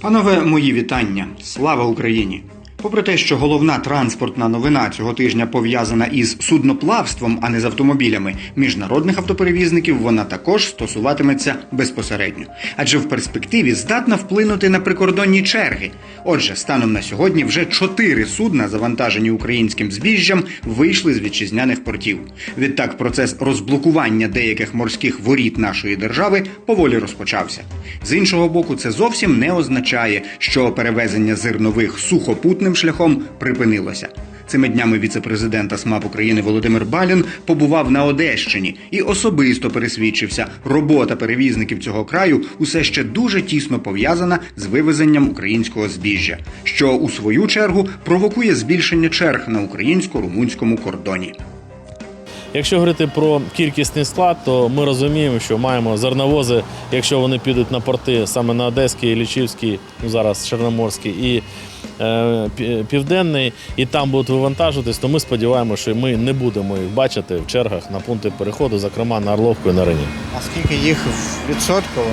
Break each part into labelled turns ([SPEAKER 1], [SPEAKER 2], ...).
[SPEAKER 1] Панове, мої вітання. Слава Україні! Попри те, що головна транспортна новина цього тижня пов'язана із судноплавством, а не з автомобілями, міжнародних автоперевізників вона також стосуватиметься безпосередньо, адже в перспективі здатна вплинути на прикордонні черги. Отже, станом на сьогодні вже чотири судна, завантажені українським збіжжям, вийшли з вітчизняних портів. Відтак, процес розблокування деяких морських воріт нашої держави поволі розпочався. З іншого боку, це зовсім не означає, що перевезення зернових сухопутним шляхом припинилося. Цими днями віце-президент СМАП України Володимир Балін побував на Одещині і особисто пересвідчився, робота перевізників цього краю усе ще дуже тісно пов'язана з вивезенням українського збіжжя, що у свою чергу провокує збільшення черг на українсько-румунському кордоні.
[SPEAKER 2] Якщо говорити про кількісний склад, то ми розуміємо, що маємо зерновози, якщо вони підуть на порти саме на Одеський, Лічівський, ну зараз Чорноморський і Південний, і там будуть вивантажуватись, то ми сподіваємося, що ми не будемо їх бачити в чергах на пункти переходу, зокрема на Орловку і на Рені.
[SPEAKER 3] А скільки їх в відсотково?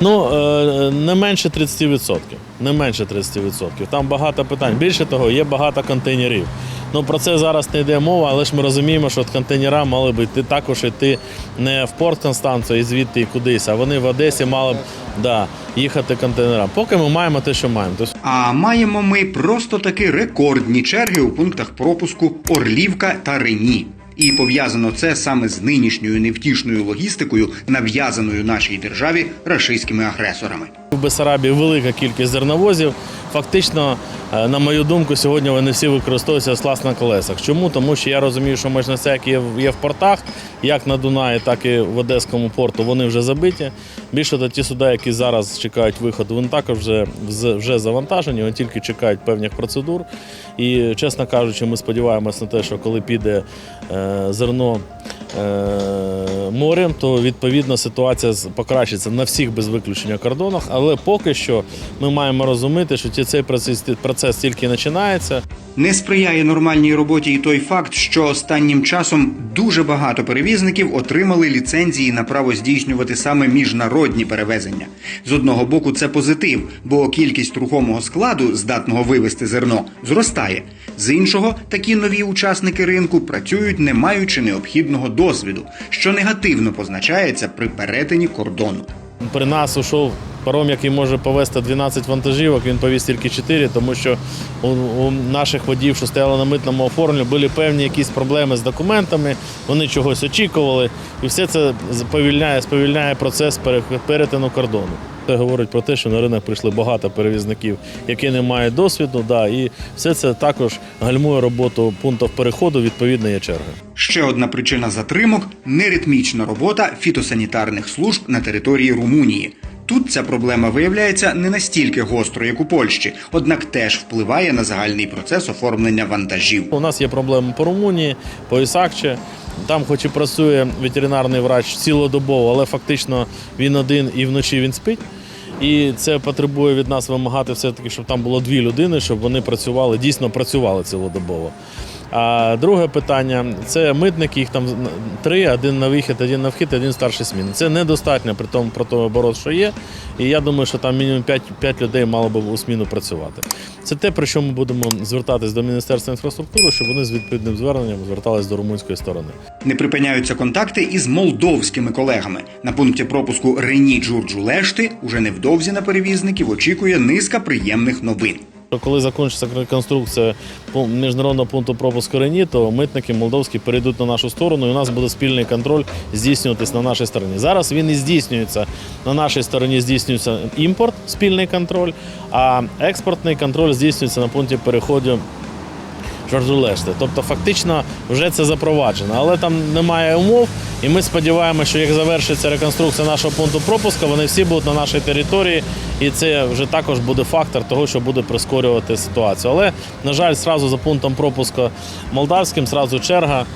[SPEAKER 2] Ну, е, не менше 30%. Не менше 30%. Там багато питань. Більше того, є багато контейнерів. Ну про це зараз не йде мова, але ж ми розуміємо, що контейнера мали б йти також йти не в порт Констанцію і звідти кудись, а вони в Одесі мали б да, їхати контейнерам. Поки ми маємо те, що маємо.
[SPEAKER 1] А маємо ми просто таки рекордні черги у пунктах пропуску Орлівка та Рені. І пов'язано це саме з нинішньою невтішною логістикою, нав'язаною нашій державі рашистськими агресорами.
[SPEAKER 2] В Бесарабії велика кількість зерновозів. Фактично, е, на мою думку, сьогодні вони всі використовуються з на колесах. Чому? Тому що я розумію, що мощностя, які є в- портах, як на Дунаї, так і в Одеському порту, вони вже забиті. Більше того, ті суда, які зараз чекають виходу, вони також вже, вже завантажені, вони тільки чекають певних процедур. І, чесно кажучи, ми сподіваємося на те, що коли піде е, зерно морем, то відповідно ситуація покращиться на всіх без виключення кордонах. Але поки що ми маємо розуміти, що цей процес, процес тільки починається.
[SPEAKER 1] Не сприяє нормальній роботі і той факт, що останнім часом дуже багато перевізників отримали ліцензії на право здійснювати саме міжнародні перевезення. З одного боку, це позитив, бо кількість рухомого складу, здатного вивезти зерно, зростає. З іншого, такі нові учасники ринку працюють, не маючи необхідного досвіду, що негативно позначається при перетині кордону.
[SPEAKER 2] При нас ушов паром, який може повезти 12 вантажівок, він повіз тільки 4, тому що у, у наших водіїв, що стояли на митному оформленні, були певні якісь проблеми з документами, вони чогось очікували, і все це сповільняє, сповільняє процес перетину кордону. Це говорить про те, що на ринок прийшли багато перевізників, які не мають досвіду, да, і все це також гальмує роботу пунктів переходу, відповідно є черга.
[SPEAKER 1] Ще одна причина затримок неритмічна робота фітосанітарних служб на території Румунії. Тут ця проблема виявляється не настільки гостро, як у Польщі, однак теж впливає на загальний процес оформлення вантажів.
[SPEAKER 2] У нас є проблеми по Румунії, по Ісакче. Там, хоч і працює ветеринарний врач цілодобово, але фактично він один і вночі він спить. І це потребує від нас вимагати все-таки, щоб там було дві людини, щоб вони працювали, дійсно працювали цілодобово. А друге питання це митники, їх там три, один на вихід, один на вхід, один старший зміни. Це недостатньо при тому про той оборот, що є. І я думаю, що там мінімум 5, 5 людей мало би у зміну працювати. Це те, про що ми будемо звертатись до Міністерства інфраструктури, щоб вони з відповідним зверненням звертались до румунської сторони.
[SPEAKER 1] Не припиняються контакти із молдовськими колегами. На пункті пропуску Рені Джурджу Лешти уже невдовзі на перевізників очікує низка приємних новин.
[SPEAKER 2] Коли закінчиться реконструкція міжнародного пункту пропуску Рені, то митники молдовські перейдуть на нашу сторону, і у нас буде спільний контроль здійснюватись на нашій стороні. Зараз він і здійснюється на нашій стороні. Здійснюється імпорт, спільний контроль, а експортний контроль здійснюється на пункті переходу Жоржулешти. Тобто, фактично, вже це запроваджено, але там немає умов. І ми сподіваємося, що як завершиться реконструкція нашого пункту пропуску, вони всі будуть на нашій території, і це вже також буде фактор того, що буде прискорювати ситуацію. Але, на жаль, зразу за пунктом пропуску молдавським, зразу черга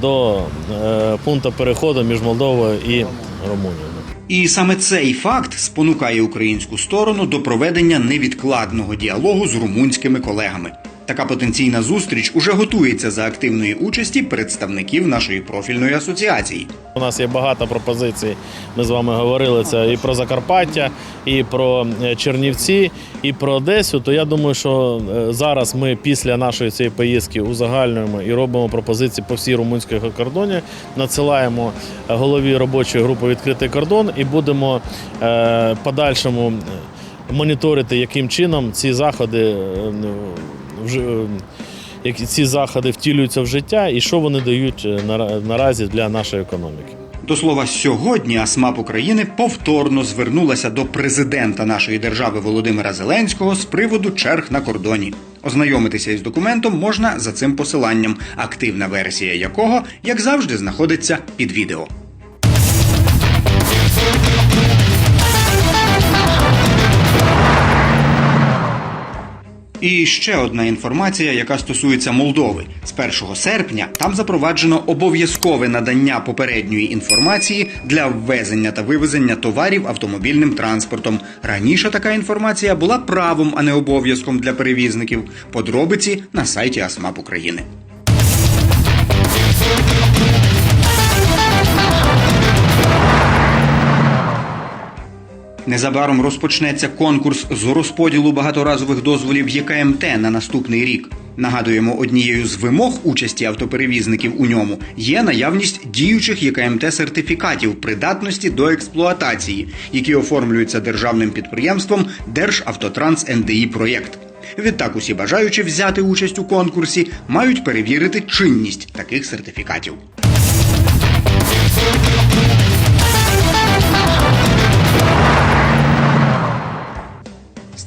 [SPEAKER 2] до е, пункту переходу між Молдовою і Румунією.
[SPEAKER 1] І саме цей факт спонукає українську сторону до проведення невідкладного діалогу з румунськими колегами. Така потенційна зустріч уже готується за активної участі представників нашої профільної асоціації.
[SPEAKER 2] У нас є багато пропозицій. Ми з вами говорили це і про Закарпаття, і про е, Чернівці, і про Одесу. То я думаю, що е, зараз ми після нашої цієї поїздки узагальнюємо і робимо пропозиції по всій румунській кордоні. Надсилаємо е, голові робочої групи відкритий кордон і будемо подальшому моніторити, яким чином ці заходи Які ці заходи втілюються в життя, і що вони дають е, наразі для нашої економіки?
[SPEAKER 1] До слова, сьогодні АСМАП України повторно звернулася до президента нашої держави Володимира Зеленського з приводу черг на кордоні. Ознайомитися із документом можна за цим посиланням, активна версія якого, як завжди, знаходиться під відео. І ще одна інформація, яка стосується Молдови. З 1 серпня там запроваджено обов'язкове надання попередньої інформації для ввезення та вивезення товарів автомобільним транспортом. Раніше така інформація була правом, а не обов'язком для перевізників. Подробиці на сайті АСМАП України. Незабаром розпочнеться конкурс з розподілу багаторазових дозволів ЄКМТ на наступний рік. Нагадуємо, однією з вимог участі автоперевізників у ньому є наявність діючих ЄКМТ сертифікатів придатності до експлуатації, які оформлюються державним підприємством Державтотранс НДІ проєкт. Відтак усі бажаючі взяти участь у конкурсі мають перевірити чинність таких сертифікатів.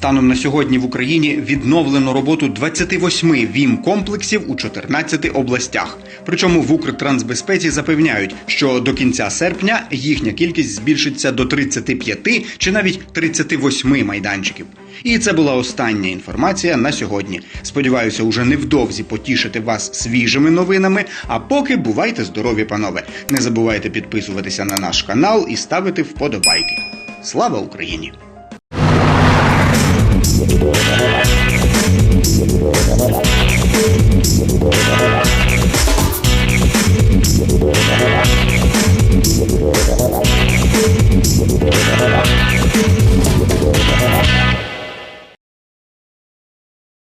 [SPEAKER 1] Станом на сьогодні в Україні відновлено роботу 28 ВІМ-комплексів у 14 областях. Причому в Укртрансбезпеці запевняють, що до кінця серпня їхня кількість збільшиться до 35 чи навіть 38 майданчиків. І це була остання інформація на сьогодні. Сподіваюся, уже невдовзі потішити вас свіжими новинами. А поки бувайте здорові, панове. Не забувайте підписуватися на наш канал і ставити вподобайки. Слава Україні!